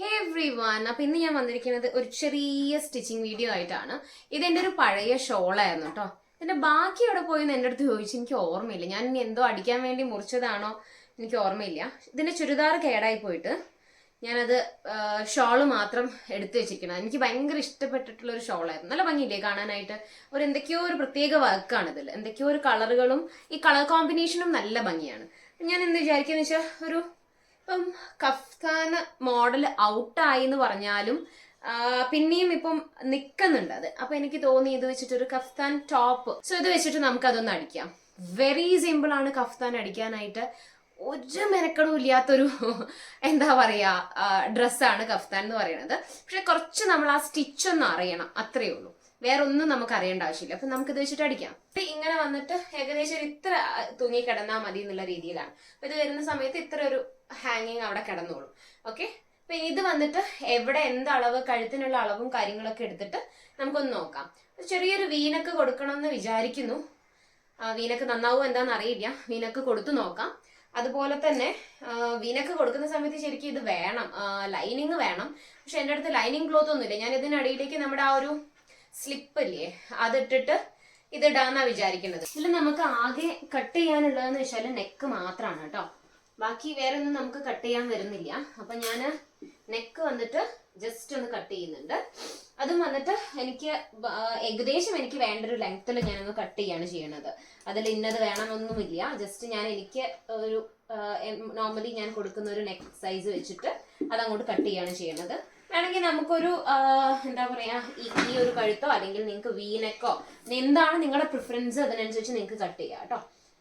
ഹേ every one അപ്പൊ ഇന്ന് ഞാൻ വന്നിരിക്കുന്നത് ഒരു ചെറിയ സ്റ്റിച്ചിങ് വീഡിയോ ആയിട്ടാണ്. ഇത് എന്റെ ഒരു പഴയ ഷോളായിരുന്നു കേട്ടോ എന്റെ ബാക്കി എവിടെ പോയി എന്റെ അടുത്ത് ചോദിച്ചു. എനിക്ക് ഓർമ്മയില്ല. ഞാൻ ഇനി എന്തോ അടിക്കാൻ വേണ്ടി മുറിച്ചതാണോ എനിക്ക് ഓർമ്മയില്ല. ഇതിന്റെ ചുരിദാർ കേടായി പോയിട്ട് ഞാനത് ഷോൾ മാത്രം എടുത്തു വെച്ചിരിക്കണം എനിക്ക് ഭയങ്കര ഇഷ്ടപ്പെട്ടിട്ടുള്ള ഒരു ഷോളായിരുന്നു. നല്ല ഭംഗിയില്ലേ കാണാനായിട്ട്? ഒരു എന്തൊക്കെയോ ഒരു പ്രത്യേക വർക്കാണ് ഇതിൽ എന്തൊക്കെയോ ഒരു കളറുകളും ഈ കളർ കോമ്പിനേഷനും നല്ല ഭംഗിയാണ്. ഞാൻ എന്ത് വിചാരിക്കുന്ന വെച്ചാൽ ഒരു ഇപ്പം കഫ്താൻ മോഡൽ ഔട്ടായി എന്ന് പറഞ്ഞാലും പിന്നെയും ഇപ്പം നിൽക്കുന്നുണ്ട് അത്. അപ്പൊ എനിക്ക് തോന്നി ഇത് വെച്ചിട്ട് ഒരു കഫ്താൻ ടോപ്പ് സോ ഇത് വെച്ചിട്ട് നമുക്ക് അതൊന്ന് അടിക്കാം. വെരി സിമ്പിൾ ആണ് കഫ്താൻ അടിക്കാനായിട്ട്. ഒരു മെനക്കടും ഇല്ലാത്തൊരു എന്താ പറയാ ഡ്രസ്സാണ് കഫ്താൻ എന്ന് പറയുന്നത്. പക്ഷെ കുറച്ച് നമ്മൾ ആ സ്റ്റിച്ച് ഒന്ന് അറിയണം. അത്രയേ ഉള്ളൂ. വേറെ ഒന്നും നമുക്ക് അറിയേണ്ട ആവശ്യമില്ല. അപ്പൊ നമുക്ക് ഇത് വെച്ചിട്ട് അടിക്കാം. ഇങ്ങനെ വന്നിട്ട് ഏകദേശം ഒരു ഇത്ര തൂങ്ങി കിടന്നാൽ മതി എന്നുള്ള രീതിയിലാണ്. അപ്പൊ ഇത് വരുന്ന സമയത്ത് ഇത്ര ഒരു ഹാങ്ങിങ് അവിടെ കിടന്നോളും. ഓക്കെ അപ്പൊ ഇത് വന്നിട്ട് എവിടെ എന്ത് അളവ് കഴുത്തിനുള്ള അളവും കാര്യങ്ങളൊക്കെ എടുത്തിട്ട് നമുക്കൊന്ന് നോക്കാം. ചെറിയൊരു വീനക്ക് കൊടുക്കണം എന്ന് വിചാരിക്കുന്നു വീനക്ക് നന്നാവും എന്താന്ന് അറിയില്ല. വീനക്ക് കൊടുത്തു നോക്കാം. അതുപോലെ തന്നെ വീനക്ക് കൊടുക്കുന്ന സമയത്ത് ശരിക്കും ഇത് വേണം. ലൈനിങ് വേണം. പക്ഷെ എന്റെ അടുത്ത് ലൈനിങ് ക്ലോത്ത് ഒന്നുമില്ല. ഞാൻ ഇതിനടിയിലേക്ക് നമ്മുടെ ആ ഒരു സ്ലിപ്പ് ഇല്ലേ അതിട്ടിട്ട് ഇതിടാന്നാ വിചാരിക്കുന്നത്. ഇതിൽ നമുക്ക് ആകെ കട്ട് ചെയ്യാനുള്ളതെന്ന് വെച്ചാൽ നെക്ക് മാത്രമാണ് കേട്ടോ. ബാക്കി വേറെ ഒന്നും നമുക്ക് കട്ട് ചെയ്യാൻ വരുന്നില്ല. അപ്പൊ ഞാൻ നെക്ക് വന്നിട്ട് ജസ്റ്റ് ഒന്ന് കട്ട് ചെയ്യുന്നുണ്ട്. അതും വന്നിട്ട് എനിക്ക് ഏകദേശം എനിക്ക് വേണ്ട ഒരു ലെങ്ത്തിൽ ഒന്ന് കട്ട് ചെയ്യാണ് ചെയ്യണത്. അതിൽ ഇന്നത് വേണമെന്നൊന്നുമില്ല. ജസ്റ്റ് ഞാൻ എനിക്ക് ഒരു നോർമലി ഞാൻ കൊടുക്കുന്ന ഒരു നെക്ക് സൈസ് വെച്ചിട്ട് അതങ്ങോട്ട് കട്ട് ചെയ്യാണ് ചെയ്യണത്. വേണമെങ്കിൽ നമുക്കൊരു എന്താ പറയാ ഈ ഒരു കഴുത്തോ അല്ലെങ്കിൽ നിങ്ങൾക്ക് വീനക്കോ എന്താണ് നിങ്ങളുടെ പ്രിഫറൻസ് അതിനനുസരിച്ച് നിങ്ങൾക്ക് കട്ട് ചെയ്യാം കേട്ടോ.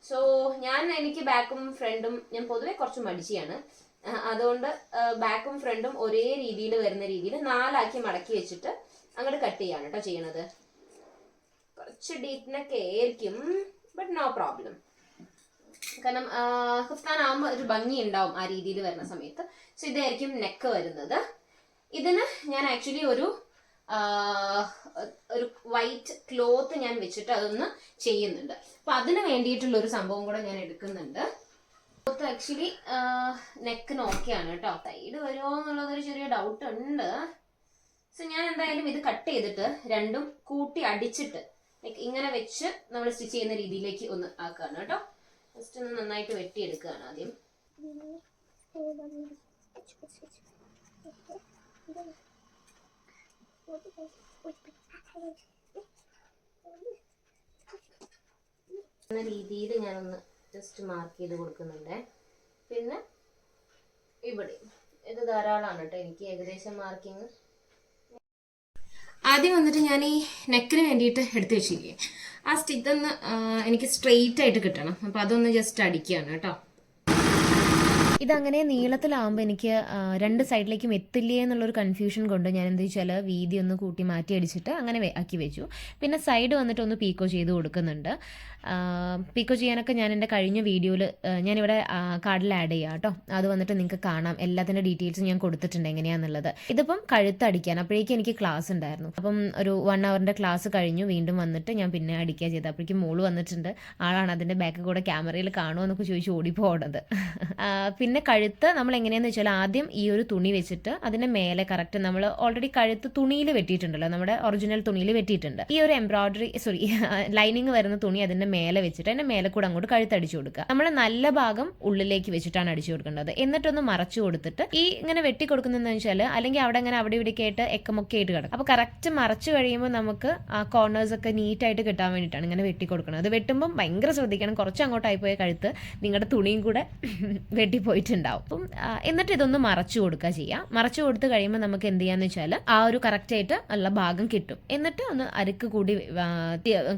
സോ ഞാൻ എനിക്ക് ബാക്കും ഫ്രണ്ടും ഞാൻ പൊതുവെ കുറച്ച് മടിച്ചിയാണ്. അതുകൊണ്ട് ബാക്കും ഫ്രണ്ടും ഒരേ രീതിയിൽ വരുന്ന രീതിയിൽ നാലാക്കി മടക്കി വെച്ചിട്ട് അങ്ങോട്ട് കട്ട് ചെയ്യാണ് കേട്ടോ ചെയ്യണത്. കുറച്ച് ഡീപ്നെക്ക് ആയിരിക്കും ബട്ട് നോ പ്രോബ്ലം കാരണം ഹിഫ്താൻ ആകുമ്പോൾ ഒരു ഭംഗി ഉണ്ടാവും ആ രീതിയിൽ വരുന്ന സമയത്ത്. സോ ഇതായിരിക്കും നെക്ക് വരുന്നത്. ഇതിന് ഞാൻ ആക്ച്വലി ഒരു ഒരു വൈറ്റ് ക്ലോത്ത് ഞാൻ വെച്ചിട്ട് അതൊന്ന് ചെയ്യുന്നുണ്ട്. അപ്പൊ അതിന് വേണ്ടിയിട്ടുള്ള ഒരു സംഭവം കൂടെ ഞാൻ എടുക്കുന്നുണ്ട്. ക്ലോത്ത് ആക്ച്വലി നെക്കിന് ഓക്കെയാണ് കേട്ടോ. തൈഡ് വരുമോ എന്നുള്ളതൊരു ചെറിയ ഡൗട്ട് ഉണ്ട്. സോ ഞാൻ എന്തായാലും ഇത് കട്ട് ചെയ്തിട്ട് രണ്ടും കൂട്ടി അടിച്ചിട്ട് ലൈക്ക് ഇങ്ങനെ വെച്ച് നമ്മൾ സ്റ്റിച്ച് ചെയ്യുന്ന രീതിയിലേക്ക് ഒന്ന് ആക്കുകയാണ് കേട്ടോ. ജസ്റ്റ് ഒന്ന് നന്നായിട്ട് വെട്ടിയെടുക്കുകയാണ് ആദ്യം. എന്ന രീതിയിൽ ഞാനൊന്ന് ജസ്റ്റ് മാർക്ക് ചെയ്ത് കൊടുക്കുന്നുണ്ട്. പിന്നെ ഇവിടെ ഇത് ധാരാളമാണ് കേട്ടോ. എനിക്ക് ഏകദേശം മാർക്കിങ് ആദ്യം വന്നിട്ട് ഞാൻ ഈ നെക്കിന് വേണ്ടിയിട്ട് എടുത്തു വെച്ചിരിക്കുകയാണ് ആ സ്റ്റിച്ച് ഒന്ന് എനിക്ക് സ്ട്രെയിറ്റ് ആയിട്ട് കിട്ടണം. അപ്പം അതൊന്ന് ജസ്റ്റ് അടിക്കുകയാണ് കേട്ടോ. ഇതങ്ങനെ നീളത്തിലാവുമ്പോൾ എനിക്ക് രണ്ട് സൈഡിലേക്കും എത്തില്ലേ എന്നുള്ളൊരു കൺഫ്യൂഷൻ കൊണ്ട് ഞാൻ എന്ത് വെച്ചാൽ വീതി ഒന്ന് കൂട്ടി മാറ്റി അടിച്ചിട്ട് അങ്ങനെ ആക്കി വെച്ചു. പിന്നെ സൈഡ് വന്നിട്ട് ഒന്ന് പീക്കോ ചെയ്ത് കൊടുക്കുന്നുണ്ട്. പീക്കോ ചെയ്യാനൊക്കെ ഞാൻ എന്റെ കഴിഞ്ഞ വീഡിയോയിൽ ഞാൻ ഇവിടെ കാർഡിൽ ആഡ് ചെയ്യാം കേട്ടോ. അത് വന്നിട്ട് നിങ്ങൾക്ക് കാണാം. എല്ലാത്തിന്റെ ഡീറ്റെയിൽസ് ഞാൻ കൊടുത്തിട്ടുണ്ട് എങ്ങനെയാണെന്നുള്ളത് ഇതിപ്പം കഴുത്തടിക്കാൻ അപ്പോഴേക്കും എനിക്ക് ക്ലാസ് ഉണ്ടായിരുന്നു. അപ്പം ഒരു വൺ അവറിന്റെ ക്ലാസ് കഴിഞ്ഞു. വീണ്ടും വന്നിട്ട് ഞാൻ പിന്നെ അടിക്കുക ചെയ്തത്. അപ്പോഴേക്കും മോൾ വന്നിട്ടുണ്ട്. ആളാണ് അതിന്റെ ബാക്ക് കൂടെ ക്യാമറയിൽ കാണുമോ എന്നൊക്കെ ചോദിച്ച് ഓടിപ്പോണത്. ആ, പിന്നെ കഴുത്ത് നമ്മൾ എങ്ങനെയാന്ന് വെച്ചാൽ ആദ്യം ഈ ഒരു തുണി വെച്ചിട്ട് അതിന്റെ മേലെ കറക്റ്റ് നമ്മൾ ഓൾറെഡി കഴുത്ത് തുണിയിൽ വെട്ടിയിട്ടുണ്ടല്ലോ നമ്മുടെ ഒറിജിനൽ തുണിയിൽ വെട്ടിയിട്ടുണ്ട്. ഈ ഒരു എംബ്രോയിഡറി സോറി ലൈനിങ് വരുന്ന തുണി അതിന്റെ മേലെ വെച്ചിട്ട് അതിന്റെ മേലെ കൂടെ അങ്ങോട്ട് കഴുത്ത് അടിച്ചു കൊടുക്കുക. നമ്മൾ നല്ല ഭാഗം ഉള്ളിലേക്ക് വെച്ചിട്ടാണ് അടിച്ചു കൊടുക്കേണ്ടത്. എന്നിട്ടൊന്ന് മറച്ചു കൊടുത്തിട്ട് ഈ ഇങ്ങനെ വെട്ടി കൊടുക്കുന്നതെന്ന് വെച്ചാൽ അല്ലെങ്കിൽ അവിടെ ഇങ്ങനെ അവിടെ ഇവിടെ ആയിട്ട് എക്കമൊക്കെ ആയിട്ട് കിടക്കും. അപ്പോൾ കറക്റ്റ് മറച്ചു കഴിയുമ്പോൾ നമുക്ക് ആ കോർണേഴ്സ് ഒക്കെ നീറ്റ് ആയിട്ട് കിട്ടാൻ വേണ്ടിയിട്ടാണ് ഇങ്ങനെ വെട്ടി കൊടുക്കുന്നത്. അത് വെട്ടുമ്പോൾ ഭയങ്കര ശ്രദ്ധിക്കണം. കുറച്ച് അങ്ങോട്ടായി പോയ കഴുത്ത് നിങ്ങളുടെ തുണിയും കൂടെ വെട്ടിപ്പോയിട്ടുണ്ടാവും അപ്പം എന്നിട്ട് ഇതൊന്ന് മറച്ചു കൊടുക്കുക ചെയ്യാം. മറച്ചു കൊടുത്ത് കഴിയുമ്പോൾ നമുക്ക് എന്ത് ചെയ്യാന്ന് വെച്ചാൽ ആ ഒരു കറക്റ്റ് ആയിട്ട് ഉള്ള ഭാഗം കിട്ടും. എന്നിട്ട് ഒന്ന് അരക്ക് കൂടി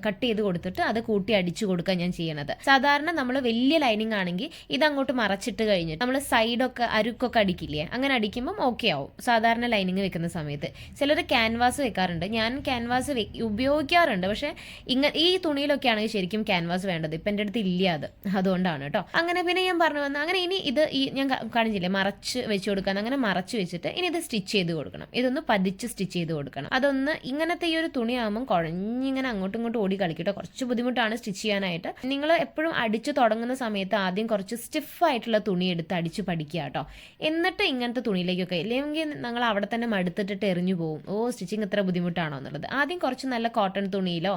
കട്ട് ചെയ്ത് കൊടുത്തിട്ട് അത് കൂട്ടി അടിച്ചു കൊടുക്കുക ഞാൻ ചെയ്യണത്. സാധാരണ നമ്മൾ വലിയ ലൈനിങ് ആണെങ്കിൽ ഇത് അങ്ങോട്ട് മറച്ചിട്ട് കഴിഞ്ഞിട്ട് നമ്മൾ സൈഡൊക്കെ അരുക്കൊക്കെ അടിക്കില്ലേ? അങ്ങനെ അടിക്കുമ്പം ഓക്കെ ആവും. സാധാരണ ലൈനിങ് വെക്കുന്ന സമയത്ത്. ചിലർ ക്യാൻവാസ് വെക്കാറുണ്ട്. ഞാൻ ക്യാൻവാസ് ഉപയോഗിക്കാറുണ്ട്. പക്ഷെ ഇങ്ങ ഈ തുണിയിലൊക്കെ ആണെങ്കിൽ ശരിക്കും ക്യാൻവാസ് വേണ്ടത്. ഇപ്പം എന്റെ അടുത്ത് ഇല്ല അത്. അതുകൊണ്ടാണ് കേട്ടോ. അങ്ങനെ പിന്നെ ഞാൻ പറഞ്ഞു വന്ന അങ്ങനെ ഇനി ഇത് ഈ ഞാൻ കാണിച്ചില്ലേ മറച്ച് വെച്ച് കൊടുക്കാൻ അങ്ങനെ മറച്ച് വെച്ചിട്ട് ഇനി ഇത് സ്റ്റിച്ച് ചെയ്ത് കൊടുക്കണം. ഇതൊന്ന് പതിച്ച് സ്റ്റിച്ച് ചെയ്ത് കൊടുക്കണം. അതൊന്ന് ഇങ്ങനത്തെ ഈ ഒരു തുണിയാകുമ്പം കുഴഞ്ഞിങ്ങനെ അങ്ങോട്ടും ഇങ്ങോട്ടും ഓടി കളിക്കട്ടോ. കുറച്ച് ബുദ്ധിമുട്ടാണ് സ്റ്റിച്ച് ചെയ്യാനായിട്ട്. നിങ്ങൾ എപ്പോഴും അടിച്ച് തുടങ്ങുന്ന സമയത്ത് ആദ്യം കുറച്ച് സ്റ്റിഫായിട്ടുള്ള തുണി എടുത്ത് അടിച്ച് പഠിക്കുക കേട്ടോ. എന്നിട്ട് ഇങ്ങനത്തെ തുണിയിലേക്കൊക്കെ ഇല്ലെങ്കിൽ നിങ്ങൾ അവിടെ തന്നെ മടുത്തിട്ടിട്ട് എറിഞ്ഞു പോകും ഓ സ്റ്റിച്ചിങ് ഇത്ര ബുദ്ധിമുട്ടാണോ എന്നുള്ളത്. ആദ്യം കുറച്ച് നല്ല കോട്ടൺ തുണിയിലോ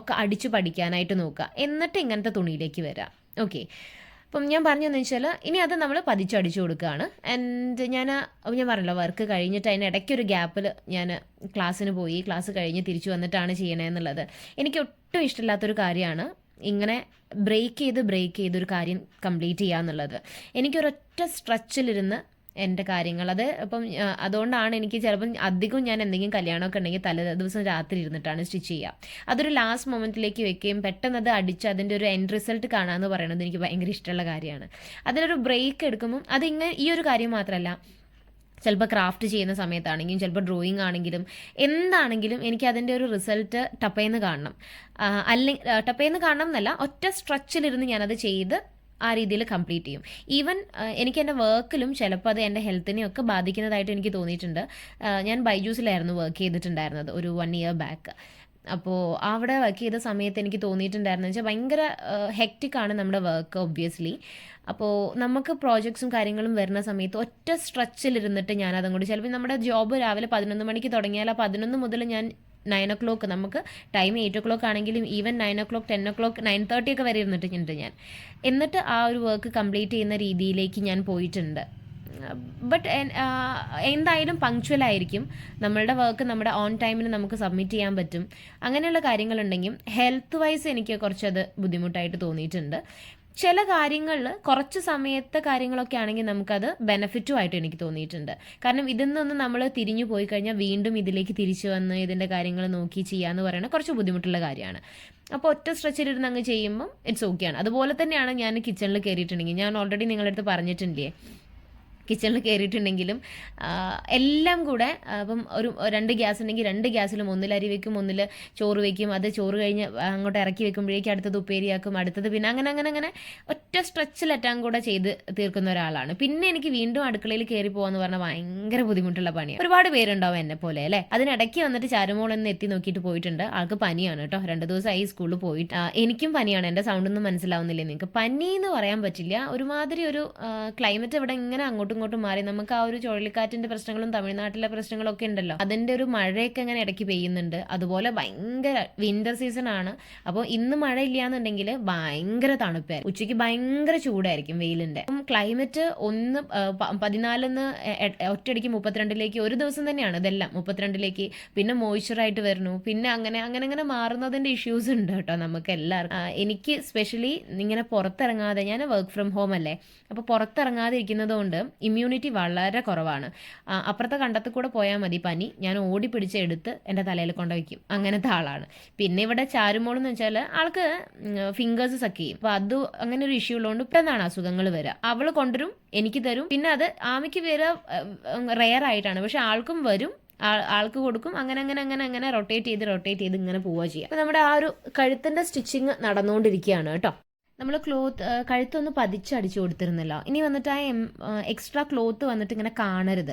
ഒക്കെ അടിച്ച് പഠിക്കാനായിട്ട് നോക്കുക. എന്നിട്ട് ഇങ്ങനത്തെ തുണിയിലേക്ക് വരാം. ഓക്കെ. അപ്പം ഞാൻ പറഞ്ഞതെന്ന് വെച്ചാൽ ഇനി അത് നമ്മൾ പതിച്ചടിച്ചു കൊടുക്കുകയാണ് ആൻഡ് ഞാൻ ഞാൻ പറഞ്ഞല്ലോ വർക്ക് കഴിഞ്ഞിട്ട് അതിന് ഇടയ്ക്കൊരു ഗ്യാപ്പിൽ ഞാൻ ക്ലാസ്സിന് പോയി ക്ലാസ് കഴിഞ്ഞ് തിരിച്ചു വന്നിട്ടാണ് ചെയ്യണമെന്നുള്ളത് എനിക്ക് ഒട്ടും ഇഷ്ടമില്ലാത്തൊരു കാര്യമാണ് ഇങ്ങനെ ബ്രേക്ക് ചെയ്ത് ബ്രേക്ക് ചെയ്തൊരു കാര്യം കംപ്ലീറ്റ് ചെയ്യുക എന്നുള്ളത് എനിക്കൊരൊറ്റ സ്ട്രെച്ചിലിരുന്ന് എന്റെ കാര്യങ്ങൾ. അത് അപ്പം അതുകൊണ്ടാണ് എനിക്ക് ചിലപ്പം അധികം ഞാൻ എന്തെങ്കിലും കല്യാണമൊക്കെ ഉണ്ടെങ്കിൽ തലേ ദിവസം രാത്രി ഇരുന്നിട്ടാണ് സ്റ്റിച്ച് ചെയ്യുക. അതൊരു ലാസ്റ്റ് മൊമെന്റിലേക്ക് വെക്കുകയും പെട്ടെന്ന് അത് അടിച്ച് അതിന്റെ ഒരു എൻഡ് റിസൾട്ട് കാണാമെന്ന് പറയുന്നത് എനിക്ക് ഭയങ്കര ഇഷ്ടമുള്ള കാര്യമാണ്. അതിലൊരു ബ്രേക്ക് എടുക്കുമ്പം അതിങ്ങനെ ഈ ഒരു കാര്യം മാത്രമല്ല ചിലപ്പോൾ ക്രാഫ്റ്റ് ചെയ്യുന്ന സമയത്താണെങ്കിലും ചിലപ്പോൾ ഡ്രോയിങ് ആണെങ്കിലും എന്താണെങ്കിലും എനിക്ക് അതിന്റെ ഒരു റിസൾട്ട് ടപ്പേന്ന് കാണണം. അല്ലെങ്കിൽ ടപ്പേന്ന് കാണണം എന്നല്ല ഒറ്റ സ്ട്രെച്ചിലിരുന്ന് ഞാനത് ചെയ്ത് ആ രീതിയിൽ കംപ്ലീറ്റ് ചെയ്യും. ഈവൻ എനിക്ക് എന്റെ വർക്കിലും ചിലപ്പോൾ അത് എന്റെ ഹെൽത്തിനെയൊക്കെ ബാധിക്കുന്നതായിട്ട് എനിക്ക് തോന്നിയിട്ടുണ്ട്. ഞാൻ ബൈജൂസിലായിരുന്നു വർക്ക് ചെയ്തിട്ടുണ്ടായിരുന്നത് ഒരു വൺ ഇയർ ബാക്ക് അപ്പോൾ അവിടെ വർക്ക് ചെയ്ത സമയത്ത് എനിക്ക് തോന്നിയിട്ടുണ്ടായിരുന്നു വെച്ചാൽ ഭയങ്കര ഹെക്റ്റിക് ആണ് നമ്മുടെ വർക്ക് ഒബ്വിയസ്ലി അപ്പോൾ നമുക്ക് പ്രോജക്ട്സും കാര്യങ്ങളും വരുന്ന സമയത്ത് ഒറ്റ സ്ട്രെച്ചിലിരുന്നിട്ട് ഞാൻ കൂടി ചിലപ്പോൾ നമ്മുടെ ജോബ് രാവിലെ പതിനൊന്ന് മണിക്ക് തുടങ്ങിയാൽ ആ പതിനൊന്ന് മുതൽ ഞാൻ നയൻ ഒ ക്ലോക്ക് നമുക്ക് ടൈം എയ്റ്റ് ഒ ക്ലോക്ക് ആണെങ്കിലും even nine o'clock ten o'clock nine thirty ഒക്കെ വരെ ഇരുന്നിട്ടുണ്ട് ഞാൻ. എന്നിട്ട് ആ ഒരു വർക്ക് കംപ്ലീറ്റ് ചെയ്യുന്ന രീതിയിലേക്ക് ഞാൻ പോയിട്ടുണ്ട്. ബട്ട് എന്തായാലും പങ്ക്ച്വൽ ആയിരിക്കും. നമ്മളുടെ വർക്ക് നമ്മുടെ ഓൺ ടൈമിന് നമുക്ക് സബ്മിറ്റ് ചെയ്യാൻ പറ്റും. അങ്ങനെയുള്ള കാര്യങ്ങളുണ്ടെങ്കിൽ ഹെൽത്ത് വൈസ് എനിക്ക് കുറച്ചത് ബുദ്ധിമുട്ടായിട്ട് തോന്നിയിട്ടുണ്ട്. ചില കാര്യങ്ങളിൽ കുറച്ച് സമയത്തെ കാര്യങ്ങളൊക്കെ ആണെങ്കിൽ നമുക്കത് ബെനഫിറ്റും ആയിട്ട് എനിക്ക് തോന്നിയിട്ടുണ്ട്. കാരണം ഇതിൽ നിന്ന് നമ്മൾ തിരിഞ്ഞു പോയി കഴിഞ്ഞാൽ വീണ്ടും ഇതിലേക്ക് തിരിച്ചു വന്ന് ഇതിന്റെ കാര്യങ്ങൾ നോക്കി ചെയ്യാന്ന് പറയുന്നത് കുറച്ച് ബുദ്ധിമുട്ടുള്ള കാര്യമാണ്. അപ്പോൾ ഒറ്റ സ്ട്രെച്ചിലിരുന്ന് അങ്ങ് ചെയ്യുമ്പം ഇറ്റ്സ് ഓക്കെയാണ് അതുപോലെ തന്നെയാണ് ഞാൻ കിച്ചണിൽ കയറിയിട്ടുണ്ടെങ്കിൽ. ഞാൻ ഓൾറെഡി നിങ്ങളുടെ അടുത്ത് പറഞ്ഞിട്ടില്ലേ കിച്ചണിൽ കയറിയിട്ടുണ്ടെങ്കിലും എല്ലാം കൂടെ അപ്പം ഒരു രണ്ട് ഗ്യാസ് ഉണ്ടെങ്കിൽ രണ്ട് ഗ്യാസിലും ഒന്നിൽ അരി വെക്കും ഒന്നിൽ ചോറ് വെക്കും. അത് ചോറ് കഴിഞ്ഞ് അങ്ങോട്ട് ഇറക്കി വെക്കുമ്പോഴേക്കും അടുത്തത് ഉപ്പേരിയാക്കും അടുത്തത് പിന്നെ അങ്ങനെ അങ്ങനെ അങ്ങനെ ഒറ്റ സ്ട്രെച്ചിലെറ്റാൻ കൂടെ ചെയ്ത് തീർക്കുന്ന ഒരാളാണ്. പിന്നെ എനിക്ക് വീണ്ടും അടുക്കളയിൽ കയറി പോകാന്ന് പറഞ്ഞാൽ ഭയങ്കര ബുദ്ധിമുട്ടുള്ള പണിയാണ് ഒരുപാട് പേരുണ്ടാവും എന്നെ പോലെ അല്ലേ? അതിനിടയ്ക്ക് വന്നിട്ട് ചാരുമോൾ എന്ന് എത്തി നോക്കിയിട്ട് പോയിട്ടുണ്ട്. ആൾക്ക് പനിയാണ് കേട്ടോ. രണ്ട് ദിവസമായി സ്കൂളിൽ പോയിട്ട്. എനിക്കും പനിയാണ്. എന്റെ സൗണ്ട് ഒന്നും മനസ്സിലാവുന്നില്ലേ നിങ്ങൾക്ക്? പനി എന്ന് പറയാൻ പറ്റില്ല. ഒരുമാതിരി ഒരു ക്ലൈമറ്റ് ഇവിടെ ഇങ്ങനെ അങ്ങോട്ടും ഇങ്ങോട്ടും മാറി. നമുക്ക് ആ ഒരു ചുഴലിക്കാറ്റിന്റെ പ്രശ്നങ്ങളും തമിഴ്നാട്ടിലെ പ്രശ്നങ്ങളും ഒക്കെ ഉണ്ടല്ലോ. അതിന്റെ ഒരു മഴയൊക്കെ ഇങ്ങനെ ഇടയ്ക്ക് പെയ്യുന്നുണ്ട്. അതുപോലെ ഭയങ്കര വിന്റർ സീസൺ ആണ്. അപ്പോൾ ഇന്ന് മഴ ഇല്ലാന്നുണ്ടെങ്കിൽ ഭയങ്കര തണുപ്പായിരിക്കും. ഉച്ചയ്ക്ക് ഭയങ്കര ചൂടായിരിക്കും വെയിലിന്റെ. അപ്പം ക്ലൈമറ്റ് ഒന്ന് പതിനാലിന്ന് ഒറ്റയടിക്ക് മുപ്പത്തിരണ്ടിലേക്ക് ഒരു ദിവസം തന്നെയാണ്. ഇതെല്ലാം മുപ്പത്തിരണ്ടിലേക്ക് പിന്നെ മോയ്സ്ചറായിട്ട് വരുന്നു. പിന്നെ അങ്ങനെ അങ്ങനെ അങ്ങനെ മാറുന്നതിന്റെ ഇഷ്യൂസ് ഉണ്ട് കേട്ടോ നമുക്ക് എല്ലാവർക്കും. എനിക്ക് സ്പെഷ്യലി ഇങ്ങനെ പുറത്തിറങ്ങാതെ ഞാൻ വർക്ക് ഫ്രം ഹോം അല്ലേ? അപ്പോൾ പുറത്തിറങ്ങാതെ ഇരിക്കുന്നത് കൊണ്ട് ഇമ്മ്യൂണിറ്റി വളരെ കുറവാണ്. അപ്പുറത്തെ കണ്ടത്തിൽ കൂടെ പോയാൽ മതി പനി. ഞാൻ ഓടി പിടിച്ചെടുത്ത് എന്റെ തലയിൽ കൊണ്ടുവയ്ക്കും അങ്ങനത്തെ ആളാണ്. പിന്നെ ഇവിടെ ചാരുമോൾ എന്ന് വെച്ചാൽ ആൾക്ക് ഫിംഗേഴ്സ് സക്ക് ചെയ്യും. അപ്പോൾ അത് അങ്ങനെ ഒരു ഇഷ്യൂ ഉള്ളതുകൊണ്ട് പെട്ടെന്നാണ് അസുഖങ്ങൾ വരിക അവൾ കൊണ്ടുവരും എനിക്ക് തരും. പിന്നെ അത് ആമയ്ക്ക് വരിക റെയർ ആയിട്ടാണ്. പക്ഷെ ആൾക്കും വരും. ആൾ- ആൾക്ക് കൊടുക്കും. അങ്ങനെ അങ്ങനെ അങ്ങനെ അങ്ങനെ റൊട്ടേറ്റ് ചെയ്ത് റൊട്ടേറ്റ് ചെയ്ത് ഇങ്ങനെ പോവുക ചെയ്യുക അപ്പോൾ നമ്മുടെ ആ ഒരു കഴുത്തിന്റെ സ്റ്റിച്ചിങ് നടന്നുകൊണ്ടിരിക്കുകയാണ് കേട്ടോ. നമ്മൾ ക്ലോത്ത് കഴുത്തൊന്ന് പതിച്ചടിച്ചു കൊടുത്തിരുന്നല്ലോ. ഇനി വന്നിട്ട് ആ എക്സ്ട്രാ ക്ലോത്ത് വന്നിട്ട് ഇങ്ങനെ കാണരുത്.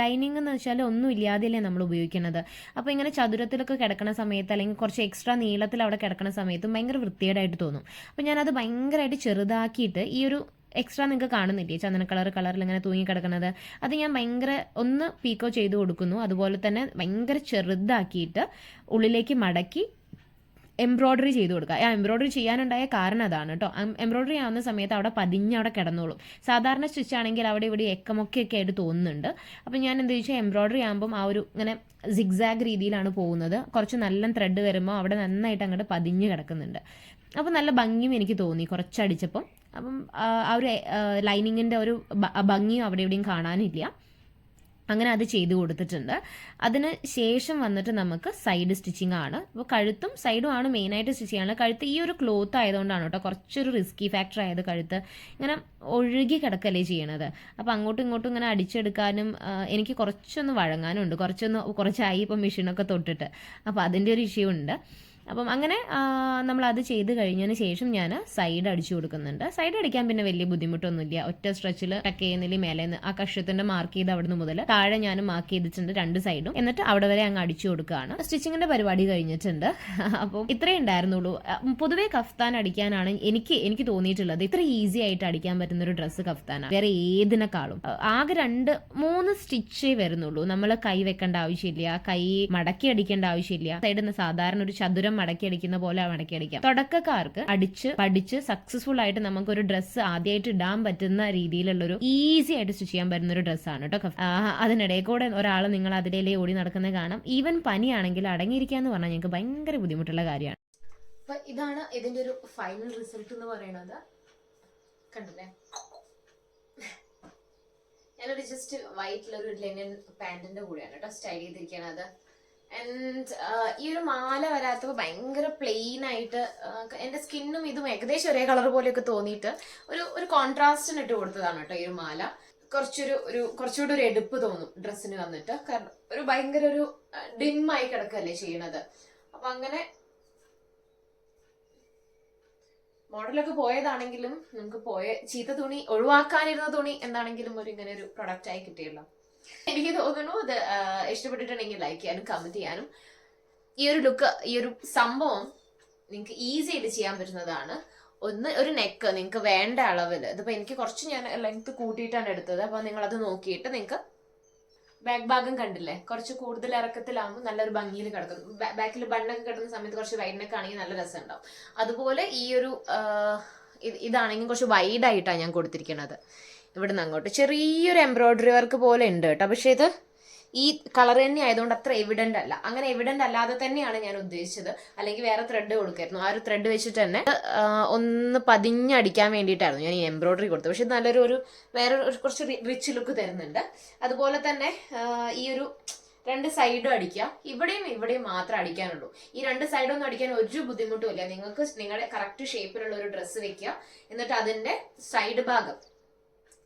ലൈനിങ് എന്ന് വെച്ചാൽ ഒന്നും ഇല്ലാതെയല്ലേ നമ്മൾ ഉപയോഗിക്കുന്നത്. അപ്പോൾ ഇങ്ങനെ ചതുരത്തിലൊക്കെ കിടക്കുന്ന സമയത്ത് അല്ലെങ്കിൽ കുറച്ച് എക്സ്ട്രാ നീളത്തിൽ അവിടെ കിടക്കുന്ന സമയത്തും ഭയങ്കര വൃത്തികേടായിട്ട് തോന്നും. അപ്പോൾ ഞാനത് ഭയങ്കരമായിട്ട് ചെറുതാക്കിയിട്ട് ഈ ഒരു എക്സ്ട്രാ നിങ്ങൾക്ക് കാണുന്നില്ലേ? ചന്ദന കളർ കളറിൽ ഇങ്ങനെ തൂങ്ങി കിടക്കുന്നത് അത് ഞാൻ ഭയങ്കര ഒന്ന് പീക്കോ ചെയ്ത് കൊടുക്കുന്നു. അതുപോലെ തന്നെ ഭയങ്കര ചെറുതാക്കിയിട്ട് ഉള്ളിലേക്ക് മടക്കി എംബ്രോയ്ഡറി ചെയ്ത് കൊടുക്കുക. ആ എംബ്രോയ്ഡറി ചെയ്യാനുണ്ടായ കാരണം അതാണ് കേട്ടോ എംബ്രോയ്ഡറി ആവുന്ന സമയത്ത് അവിടെ പതിഞ്ഞ് അവിടെ കിടന്നോളും. സാധാരണ സ്റ്റിച്ച് ആണെങ്കിൽ അവിടെ ഇവിടെ എക്കമൊക്കെയൊക്കെ ആയിട്ട് തോന്നുന്നുണ്ട്. അപ്പം ഞാൻ എന്താ ചോദിച്ചാൽ എംബ്രോയ്ഡറി ആകുമ്പം ആ ഒരു ഇങ്ങനെ സിഗ്സാഗ് രീതിയിലാണ് പോകുന്നത്. കുറച്ച് നല്ല ത്രെഡ് വരുമ്പോൾ അവിടെ നന്നായിട്ട് അങ്ങോട്ട് പതിഞ്ഞ് കിടക്കുന്നുണ്ട്. അപ്പോൾ നല്ല ഭംഗിയും എനിക്ക് തോന്നി കുറച്ചടിച്ചപ്പം. അപ്പം ആ ഒരു ലൈനിങ്ങിന്റെ ഒരു ഭംഗിയും അവിടെ എവിടെയും കാണാനില്ല. അങ്ങനെ അത് ചെയ്ത് കൊടുത്തിട്ടുണ്ട്. അതിന് ശേഷം വന്നിട്ട് നമുക്ക് സൈഡ് സ്റ്റിച്ചിങ് ആണ്. അപ്പോൾ കഴുത്തും സൈഡും ആണ് മെയിനായിട്ട് സ്റ്റിച്ച് ചെയ്യാനുള്ളത്. കഴുത്ത് ഈ ഒരു ക്ലോത്ത് ആയതുകൊണ്ടാണ് കേട്ടോ കുറച്ചൊരു റിസ്കി ഫാക്ടർ ആയത് കഴുത്ത്. ഇങ്ങനെ ഒഴുകി കിടക്കല്ലേ ചെയ്യണത്. അപ്പോൾ അങ്ങോട്ടും ഇങ്ങോട്ടും ഇങ്ങനെ അടിച്ചെടുക്കാനും എനിക്ക് കുറച്ചൊന്ന് വഴങ്ങാനും ഉണ്ട് കുറച്ചൊന്ന് കുറച്ചായി ഇപ്പം മെഷീനൊക്കെ തൊട്ടിട്ട്. അപ്പോൾ അതിന്റെ ഒരു ഇഷ്യൂ ഉണ്ട്. അപ്പം അങ്ങനെ നമ്മൾ അത് ചെയ്ത് കഴിഞ്ഞതിന് ശേഷം ഞാൻ സൈഡ് അടിച്ചു കൊടുക്കുന്നുണ്ട്. സൈഡ് അടിക്കാൻ പിന്നെ വലിയ ബുദ്ധിമുട്ടൊന്നുമില്ല. ഒറ്റ സ്ട്രെച്ചിൽ ടക്ക് ചെയ്യുന്നില്ല മേലെ ആ കഷത്തിന്റെ മാർക്ക് ചെയ്ത് അവിടുന്ന് മുതൽ താഴെ ഞാൻ മാർക്ക് ചെയ്തിട്ടുണ്ട് രണ്ട് സൈഡും എന്നിട്ട് അവിടെ വരെ അങ്ങ് അടിച്ചു കൊടുക്കുകയാണ്. സ്റ്റിച്ചിങ്ങിന്റെ പരിപാടി കഴിഞ്ഞിട്ടുണ്ട്. അപ്പോൾ ഇത്രേ ഉണ്ടായിരുന്നുള്ളൂ. പൊതുവേ കഫ്താൻ അടിക്കാനാണ് എനിക്ക് എനിക്ക് തോന്നിയിട്ടുള്ളത്. ഇത്ര ഈസി ആയിട്ട് അടിക്കാൻ പറ്റുന്ന ഒരു ഡ്രസ്സ് കഫ്താനാണ്. വേറെ ഏതിനെക്കാളും. ആകെ രണ്ട് മൂന്ന് സ്റ്റിച്ചേ വരുന്നുള്ളൂ. നമ്മൾ കൈ വെക്കേണ്ട ആവശ്യമില്ല. കൈ മടക്കി അടിക്കേണ്ട ആവശ്യമില്ല. സൈഡിൽ നിന്ന് സാധാരണ ഒരു ചതുരം മടക്കി അടിക്കുന്ന പോലെ മടക്കി അടിക്കാം. തുടക്കക്കാർക്ക് അടിച്ച് പഠിച്ച് സക്സസ്ഫുൾ ആയിട്ട് നമുക്ക് ഒരു ഡ്രസ്സ് ആദ്യമായിട്ട് ഇടാൻ പറ്റുന്ന രീതിയിലുള്ള ഒരു ഈസി ആയിട്ട് സ്റ്റിച്ച് ചെയ്യാൻ പറ്റുന്ന ഒരു ഡ്രസ്സാണ് കേട്ടോ അതിനിടയിൽ കൂടെ ഒരാൾ നിങ്ങൾ അതിലേ ഓടി നടക്കുന്നത് കാണാം. ഈവൻ പനിയാണെങ്കിൽ അടങ്ങിയിരിക്കുക എന്ന് പറഞ്ഞാൽ ഞങ്ങൾക്ക് ഭയങ്കര ബുദ്ധിമുട്ടുള്ള കാര്യമാണ്. ഇതാണ് ഇതിന്റെ ഒരു ഫൈനൽ റിസൾട്ട് എന്ന് പറയുന്നത് കണ്ടില്ലേ? ഞാനൊരു ജസ്റ്റ് വൈറ്റിലൊരു ലെനിൻ പാന്റിന്റെ കൂടെയാണ് കേട്ടോ സ്റ്റൈൽ ചെയ്തിരിക്കുന്നത് ആൻഡ് ഈ ഒരു മാല വരാത്തപ്പോൾ ഭയങ്കര പ്ലെയിൻ ആയിട്ട് എന്റെ എന്റെ സ്കിന്നും ഇതും ഏകദേശം ഒരേ കളർ പോലെയൊക്കെ തോന്നിയിട്ട് ഒരു ഒരു കോൺട്രാസ്റ്റിന് ഇട്ട് കൊടുത്തതാണ് കേട്ടോ ഈ ഒരു മാല. കുറച്ചൊരു ഒരു കുറച്ചുകൂടി ഒരു എടുപ്പ് തോന്നും ഡ്രസ്സിന് വന്നിട്ട് കാരണം ഒരു ഭയങ്കര ഒരു ഡിമ്മായി ആയി കിടക്കല്ലേ ചെയ്യണത്. അപ്പൊ അങ്ങനെ മോഡലൊക്കെ പോയതാണെങ്കിലും നമുക്ക് പോയ ചീത്ത തുണി ഒഴിവാക്കാനിരുന്ന തുണി എന്താണെങ്കിലും ഒരു ഇങ്ങനെ ഒരു പ്രൊഡക്റ്റ് ആയി കിട്ടിയല്ലോ. എനിക്ക് തോന്നുന്നു അത് ഇഷ്ടപ്പെട്ടിട്ടുണ്ടെങ്കിൽ ലൈക്ക് ചെയ്യാനും കമന്റ് ചെയ്യാനും. ഈ ഒരു ലുക്ക് ഈ ഒരു സംഭവം നിങ്ങൾക്ക് ഈസി ആയിട്ട് ചെയ്യാൻ പറ്റുന്നതാണ്. ഒന്ന് ഒരു നെക്ക് നിങ്ങൾക്ക് വേണ്ട അളവിൽ ഇതിപ്പോ എനിക്ക് കുറച്ച് ഞാൻ ലെങ്ത് കൂട്ടിയിട്ടാണ് എടുത്തത്. അപ്പോൾ നിങ്ങൾ അത് നോക്കിയിട്ട് നിങ്ങൾക്ക് ബാക്ക് ഭാഗം കണ്ടില്ലേ? കുറച്ച് കൂടുതൽ ഇറക്കത്തിലാകുമ്പോൾ നല്ലൊരു ഭംഗിയിൽ കിടക്കും ബാക്കിൽ ബണ്ണൊക്കെ കിടക്കുന്ന സമയത്ത് കുറച്ച് വൈഡ് നെക്ക് ആണെങ്കിൽ നല്ല രസം ഉണ്ടാവും അതുപോലെ ഈ ഒരു ഇതാണെങ്കിൽ കുറച്ച് വൈഡായിട്ടാണ് ഞാൻ കൊടുത്തിരിക്കുന്നത്. ഇവിടുന്ന് അങ്ങോട്ട്. ചെറിയൊരു എംബ്രോയ്ഡറി വർക്ക് പോലെ ഉണ്ട് കേട്ടോ. പക്ഷേ ഇത് ഈ കളർ തന്നെ ആയതുകൊണ്ട് അത്ര എവിഡന്റ് അല്ല. അങ്ങനെ എവിഡന്റ് അല്ലാതെ തന്നെയാണ് ഞാൻ ഉദ്ദേശിച്ചത്. അല്ലെങ്കിൽ വേറെ ത്രെഡ് കൊടുക്കായിരുന്നു. ആ ഒരു ത്രെഡ് വെച്ചിട്ട് തന്നെ ഒന്ന് പതിഞ്ഞടിക്കാൻ വേണ്ടിയിട്ടായിരുന്നു ഞാൻ ഈ എംബ്രോയ്ഡറി കൊടുത്തത്. പക്ഷെ നല്ലൊരു ഒരു വേറെ കുറച്ച് റിച്ച് ലുക്ക് തരുന്നുണ്ട്. അതുപോലെ തന്നെ ഈ ഒരു രണ്ട് സൈഡും അടിക്കുക. ഇവിടെയും ഇവിടെയും മാത്രം അടിക്കാനുള്ളൂ. ഈ രണ്ട് സൈഡും ഒന്നും അടിക്കാൻ ഒരു ബുദ്ധിമുട്ടും ഇല്ല. നിങ്ങൾക്ക് നിങ്ങളുടെ കറക്റ്റ് ഷേപ്പിലുള്ള ഒരു ഡ്രസ്സ് വെക്കുക. എന്നിട്ട് അതിന്റെ സൈഡ് ഭാഗം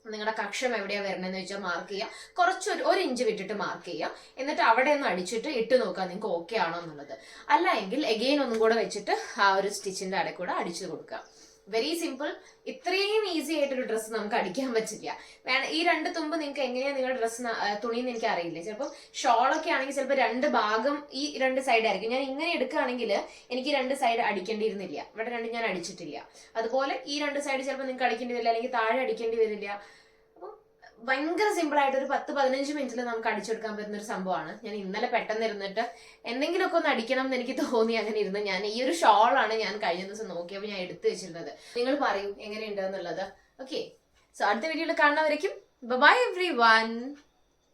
നിങ്ങളുടെ കക്ഷം എവിടെയാ വരണമെന്ന് വെച്ചാൽ മാർക്ക് ചെയ്യുക കുറച്ച് ഒരു ഇഞ്ച് വിട്ടിട്ട് മാർക്ക് ചെയ്യുക എന്നിട്ട് അവിടെ ഒന്ന് അടിച്ചിട്ട് ഇട്ട് നോക്കുക നിങ്ങൾക്ക് ഓക്കെ ആണോ എന്നുള്ളത്. അല്ല എങ്കിൽ എഗെയിൻ ഒന്നും കൂടെ വെച്ചിട്ട് ആ ഒരു സ്റ്റിച്ചിന്റെ അടയിൽ കൂടെ അടിച്ചു കൊടുക്കുക വെരി സിമ്പിൾ ഇത്രയും ഈസി ആയിട്ടൊരു ഡ്രസ്സ് നമുക്ക് അടിക്കാൻ പറ്റില്ല. വേണം ഈ രണ്ട് തുമ്പ് നിങ്ങൾക്ക് എങ്ങനെയാണ് നിങ്ങളുടെ ഡ്രസ്സ് തുണിന്ന് എനിക്ക് അറിയില്ല. ചിലപ്പോൾ ഷോളൊക്കെ ആണെങ്കിൽ ചിലപ്പോൾ രണ്ട് ഭാഗം ഈ രണ്ട് സൈഡ് ആയിരിക്കും. ഞാൻ ഇങ്ങനെ എടുക്കുകയാണെങ്കിൽ എനിക്ക് രണ്ട് സൈഡ് അടിക്കേണ്ടിയിരുന്നില്ല. ഇവിടെ രണ്ട് ഞാൻ അടിച്ചിട്ടില്ല. അതുപോലെ ഈ രണ്ട് സൈഡ് ചിലപ്പോൾ നിങ്ങൾക്ക് അടിക്കേണ്ടി വരില്ല അല്ലെങ്കിൽ താഴെ അടിക്കേണ്ടി വരില്ല. ഭയങ്കര സിമ്പിൾ ആയിട്ട് ഒരു പത്ത് പതിനഞ്ച് മിനിറ്റിൽ നമുക്ക് അടിച്ചെടുക്കാൻ പറ്റുന്ന ഒരു സംഭവമാണ്. ഞാൻ ഇന്നലെ പെട്ടെന്ന് ഇരുന്നിട്ട് എന്തെങ്കിലുമൊക്കെ ഒന്ന് അടിക്കണം എന്ന് എനിക്ക് തോന്നി അങ്ങനെ ഇരുന്ന് ഞാൻ ഈ ഒരു ഷോളാണ് ഞാൻ കഴിഞ്ഞ ദിവസം നോക്കിയപ്പോൾ ഞാൻ എടുത്തു വെച്ചിരുന്നത്. നിങ്ങൾ പറയൂ എങ്ങനെയുണ്ട് എന്നുള്ളത്. ഓക്കെ സോ അടുത്ത വീഡിയോയിൽ കാണുന്നവരേക്കും. By every one